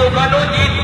do Valodito.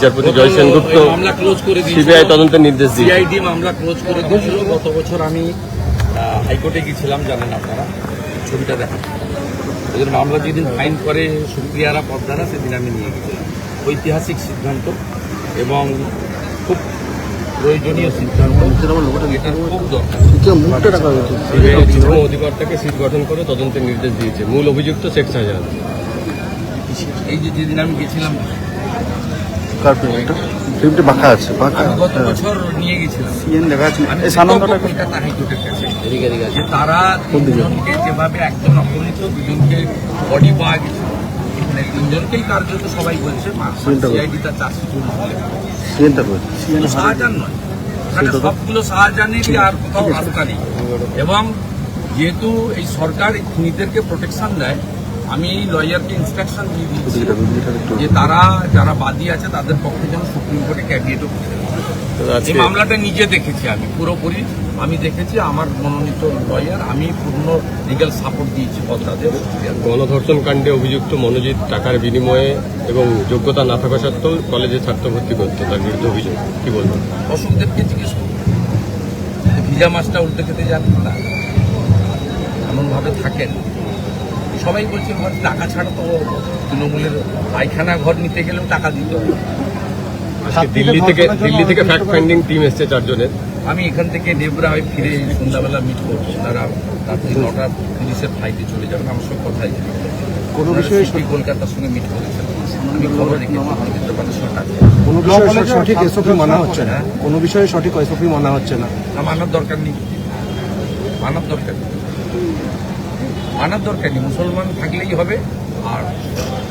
বিচারপতি জয় Sengupta CBI তদন্তের নির্দেশ দিয়েছে। সিআইডি মামলা ক্লোজ করে দিয়েছিল। গত বছর আমি হাইকোর্টে গিয়েছিলাম জানেন আপনারা ছবিটা দেখা ওদের মামলা যেদিন ফাইন করে সুপ্রিয়ারা পদ্মারা সেদিন আমি নিয়ে গেছিলাম ঐতিহাসিক সিদ্ধান্ত এবং খুব প্রয়োজনীয় সিদ্ধান্ত। এটা খুব দরকার। সিবিআই অধিকর্তাকে সিট গঠন করে তদন্তের নির্দেশ দিয়েছে। মূল অভিযুক্ত শেখ শাহজাহান। এই যে যেদিন আমি গেছিলাম ফিল্মটা বাঁকা আছে বাঁকা। গত বছর নিয়ে গেছিলাম। সিএন দেখা যাচ্ছে এই সানন্দটা কলকাতা হাইকোর্টের কাছে যে তারা তিনজনকে যেভাবে একজন দুজনকে বডি মানে তিনজনকেই কার্যত সবাই বলছে। সিআইডি তার সিএনটা শাহজাহান নয়। সবগুলো শাহজাহানেরই আর কোথাও রাস্তা নেই এবং যেহেতু এই সরকার খুনিদেরকে প্রোটেকশন দেয় আমি লয়ারকে ইনস্ট্রাকশন দিয়ে দিয়েছি যে তারা যারা বাদী আছে তাদের পক্ষে যেন সুপ্রিম কোর্টে ক্যাবিনেটও এই মামলাটা নিজে দেখেছি আমি পুরোপুরি। আমি দেখেছি আমার মনোনীত লয়ার আমি পূর্ণ লিগ্যাল সাপোর্ট দিয়েছি পদ্মাদের গণধর্ষণ কাণ্ডে অভিযুক্ত মনোজিৎ টাকার বিনিময়ে এবং যোগ্যতা না থাকা সত্ত্বেও কলেজে ছাত্র ভর্তি করতো তার বিরুদ্ধে অভিযোগ। কি বলবেন অশোকদেবকে জিজ্ঞেস করুন ভিজা মাছটা উল্টে খেতে যান। না এমনভাবে থাকেন। সবাই বলছে ঘর টাকা ছাড়া তো। তৃণমূলের পায়খানা ঘর নিতে গেলেও টাকা দিতে হবে। দিল্লি থেকে দিল্লি থেকে ফ্যাক্ট ফাইন্ডিং টিম এসছে চারজনের। আমি এখান থেকে নেবরা হয়ে ফিরে সন্ধ্যাবেলা মিট করছি তারা রাত্রি নটা পুলিশের ফ্লাইটে চলে যাবেন আমার সঙ্গে কথাই কোনো বিষয়ে সিটি কলকাতার সঙ্গে মিট করেছেন আমি খবর সঙ্গে কাজ কোনো বিষয়ে সঠিক এসওপি মানা হচ্ছে না। কোনো বিষয়ে সঠিক এসওপি মানা হচ্ছে না। না মানার দরকার নেই। মানার দরকার নেই। মানার দরকার নেই মুসলমান থাকলেই হবে আর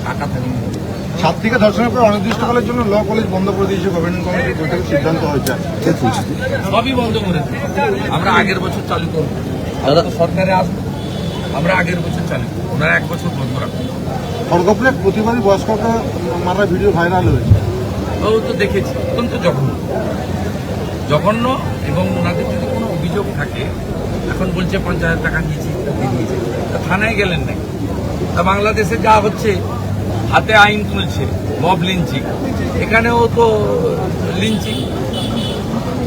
টাকা থাকলেই হবে। ছাত্রীকে ধর্ষণের পর অনির্দিষ্টকালের জন্য ল কলেজ বন্ধ করে দিয়েছে গভর্নমেন্ট কমিটির বৈঠকে সিদ্ধান্ত হয়েছে। সবই বন্ধ করে। আমরা আগের বছর চালু করব। আমরা তো সরকারে আসব। আমরা আগের বছর চালু করব। ওনারা এক বছর বন্ধ রাখব খড়গপুরে প্রতিবারই বয়স্ককে মারা ভিডিও ভাইরাল হয়েছে। ও তো দেখেছি অত্যন্ত জঘন্য। জঘন্য এবং ওনাদের যদি কোনো অভিযোগ থাকে এখন বলছে পঞ্চাশ হাজার টাকা দিয়েছে থানায় গেলেন নাকি? তা বাংলাদেশে যা হচ্ছে হাতে আইন তুলছে মব লিঞ্চিং। এখানেও তো লিঞ্চিং।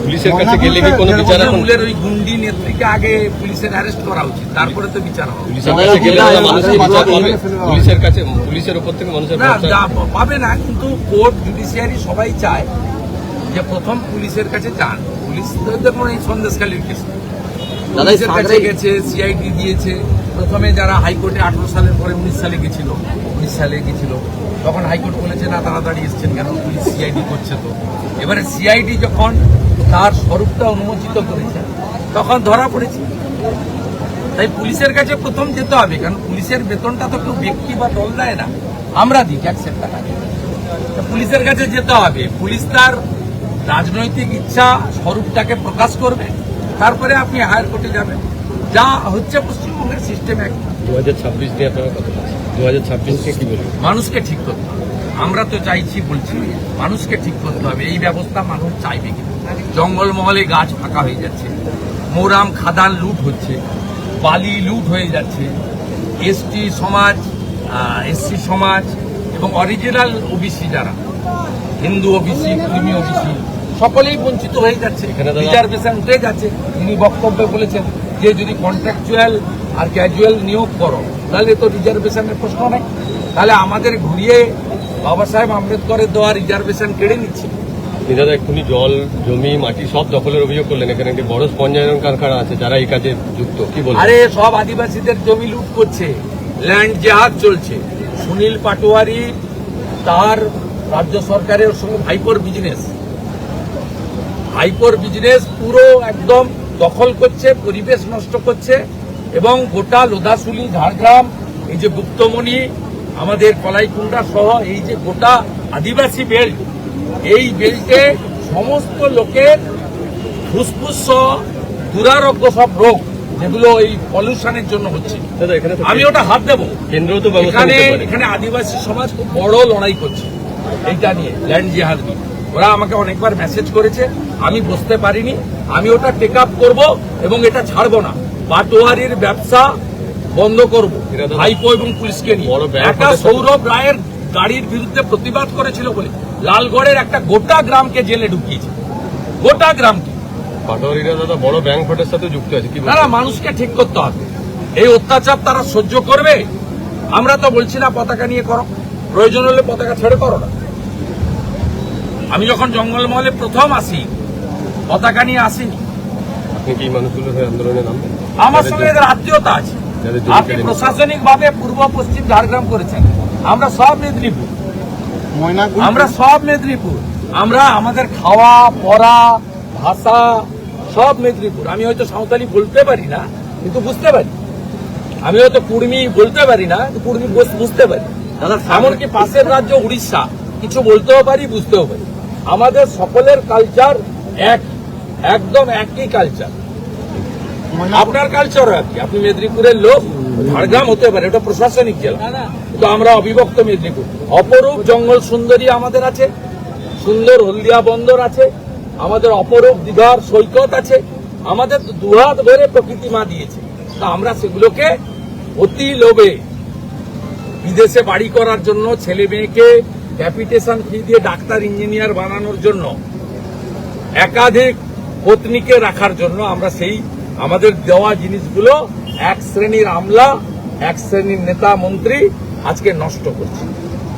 পুলিশের কাছে গেলে কি কোনো বিচার এখন? তৃণমূলের ওই গুন্ডি নেত্রীকে আগে পুলিশের অ্যারেস্ট করা উচিত তারপরে তো বিচার হবে। পুলিশের কাছে গেলে মানুষ বিচার পাবে পুলিশের কাছে পুলিশের উপর থেকে মানুষের না পাবে না কিন্তু কোর্ট জুডিশিয়ারি সবাই চায় যে প্রথম পুলিশের কাছে যান। পুলিশ তো দেখুন এই সন্দেশখালীর কেস পুলিশের কাছে গেছে সিআইডি দিয়েছে। প্রথমে যারা হাইকোর্টে আঠারো সালের পরে উনিশ সালে গেছিল উনিশ সালে গেছিল তখন হাইকোর্ট বলেছে না তাড়াতাড়ি এসছেন কেন? পুলিশ সিআইডি করছে তো। এবারে সিআইডি যখন তার স্বরূপটা উন্মোচিত করেছে তখন ধরা পড়েছে। তাই পুলিশের কাছে প্রথম যেতে হবে কারণ পুলিশের বেতনটা তো কেউ ব্যক্তি বা দল দেয় না। আমরা দিই ট্যাক্সের টাকা। পুলিশের কাছে যেতে হবে। পুলিশ তার রাজনৈতিক ইচ্ছা স্বরূপটাকে প্রকাশ করবে। তারপরে আপনি হায়ার কোর্টে যাবেন। যা হচ্ছে পশ্চিমবঙ্গের সিস্টেম এক। দু হাজার ছাব্বিশ আপনারা কথা দু হাজার ছাব্বিশকে কি বলবেন? মানুষকে ঠিক করতে হবে। আমরা তো চাইছি বলছি মানুষকে ঠিক করতে হবে। এই ব্যবস্থা মানুষ চাইবে কি? জঙ্গলমহলে গাছ ফাঁকা হয়ে যাচ্ছে। মোরাম খাদান লুট হচ্ছে। বালি লুট হয়ে যাচ্ছে। এসটি সমাজ এসসি সমাজ এবং অরিজিনাল ওবিসি যারা। হিন্দু ওবিসি কর্মী ওবিসি সকলেই বঞ্চিত হয়ে যাচ্ছে। রিজার্ভেশন উঠে যাচ্ছে তিনি বক্তব্যে বলেছেন যে যদি কন্ট্রাকচুয়াল আর ক্যাজুয়াল নিয়োগ করো তাহলে তো রিজার্ভেশনের প্রশ্ন নেই তাহলে আমাদের ঘুরিয়ে বাবা সাহেব আম্বেদকরের দেওয়া রিজার্ভেশন কেড়ে নিচ্ছে। দাদা এক্ষুনি জল জমি মাটি সব দখলের অভিযোগ করলেন। এখানে একটি বড় স্পঞ্জায়ন কারখানা আছে যারা এই কাজে যুক্ত। কি বলবেন? আরে সব আদিবাসীদের জমি লুট করছে। ল্যান্ড জেহাদ চলছে। সুনীল পাটোয়ারি তার রাজ্য সরকারের সঙ্গে ভাইপোর বিজনেস ভাইপোর বিজনেস পুরো একদম দখল করছে পরিবেশ নষ্ট করছে এবং গোটা লোদাশুলি ঝাড়গ্রাম এই যে গুপ্তমণি আমাদের কলাইকুণ্ডা সহ এই যে গোটা আদিবাসী বেল্ট এই বেল্টে সমস্ত লোকের ফুসফুস সহ দুরারোগ্য সব রোগ যেগুলো এই পলিউশনের জন্য হচ্ছে। আমি ওটা হাত দেবো। কেন্দ্র তো এখানে এখানে আদিবাসী সমাজ খুব বড় লড়াই করছে। এইটা নিয়ে ল্যান্ড জিহাদ নিয়ে। ওরা আমাকে অনেকবার মেসেজ করেছে আমি বুঝতে পারিনি আমি ওটা টেক আপ করব এবং এটা ছাড়বো না। পাটোয়ারির ব্যবসা বন্ধ করব ভাইপো এবং পুলিশকে নিয়ে। একটা সৌরভ রায়ের গাড়ির বিরুদ্ধে প্রতিবাদ করেছিল বলে লালগড়ের একটা গোটা গ্রামকে জেলে ঢুকিয়েছে। গোটা গ্রামকে। পাটোয়ারিরা দাদা বড় ব্যাংক সাথে যুক্ত আছে কি তারা মানুষকে ঠিক করতে হবে। এই অত্যাচার তারা সহ্য করবে? আমরা তো বলছি না পতাকা নিয়ে করো। প্রয়োজন হলে পতাকা ছেড়ে করো না। আমি যখন জঙ্গলমহলে প্রথম আসি পতাকা নিয়ে আসিনি। আমার সঙ্গে এদের আত্মীয়তা আছে। আপনি প্রশাসনিক ভাবে পূর্ব পশ্চিম ঝাড়গ্রাম করেছেন। আমরা সব মেদিনীপুর। আমরা সব মেদিনীপুর। আমরা আমাদের খাওয়া পড়া ভাষা সব মেদিনীপুর। আমি হয়তো সাঁওতালি বলতে পারি না কিন্তু বুঝতে পারি। আমি হয়তো কুর্মি বলতে পারি না কিন্তু কুর্মি বুঝতে পারি। এমনকি পাশের রাজ্য উড়িষ্যা। কিছু বলতেও পারি বুঝতেও পারি। আমাদের সকলের কালচার এক, একদম একই কালচার আপনার কালচার আপনি মেদিনীপুরের লোক, ঝাড়গ্রাম হতে পারে, এটা প্রশাসনিক জেলা। কিন্তু আমরা অবিভক্ত মেদিনীপুর। অপরূপ জঙ্গল সুন্দরী আমাদের আছে, সুন্দর হলদিয়া বন্দর আছে, আমাদের অপরূপ দীঘার সৈকত আছে, আমাদের তো দুহাত ভরে প্রকৃতি মা দিয়েছে। তা আমরা সেগুলোকে অতি লোভে বিদেশে বাড়ি করার জন্য ছেলে মেয়েকে ক্যাপিটেশন ফি দিয়ে ডাক্তার ইঞ্জিনিয়ার বানানোর জন্য একাধিক পত্নীকে রাখার জন্য আমরা সেই আমাদের দেওয়া জিনিসগুলো এক শ্রেণির আমলা, এক শ্রেণির নেতা মন্ত্রী আজকে নষ্ট করছে।